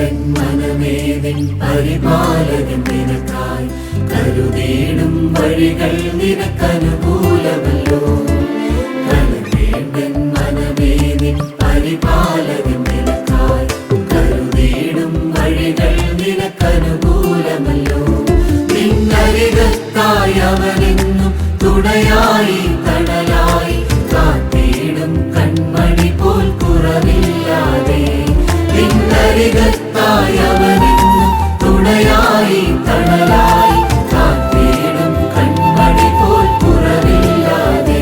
തൻ പരിപാലകൻ നിനക്കായി കരുതേടും വഴികൾ നിനക്കനുകൂലമല്ലോ. കരുതേണ്ടൻ മനമേ നിൻ പരിപാലകൻ നിനക്കായി കരുതേടും വഴികൾ നിനക്കനുകൂലമല്ലോ. നിന്നരികത്തായി അവനെന്നും തുണയായി നിന്നരികത്തായി അവനെന്നും തുണയായി തണലായി കാത്തിടും കൺമണി പോൽ കുറവില്ലാതെ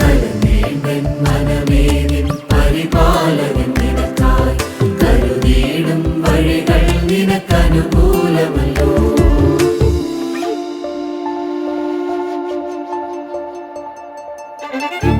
കലനേണ്ടൻ മനമേ നിൻ പരിപാലകൻ നിനക്കായി കരുതിയിടും വഴികൾ നിനക്കനുകൂലമല്ലോ ഉരുകും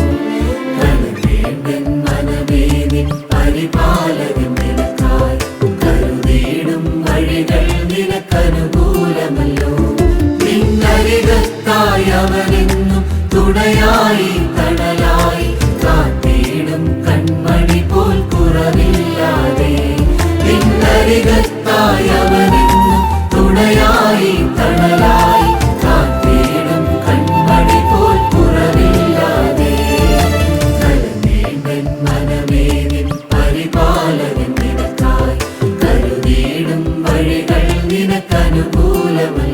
നിനക്കനുകൂലമല്ലോ. നിന്നരികത്തായി അവനെന്നും തുണയായി പരിപാലകൻ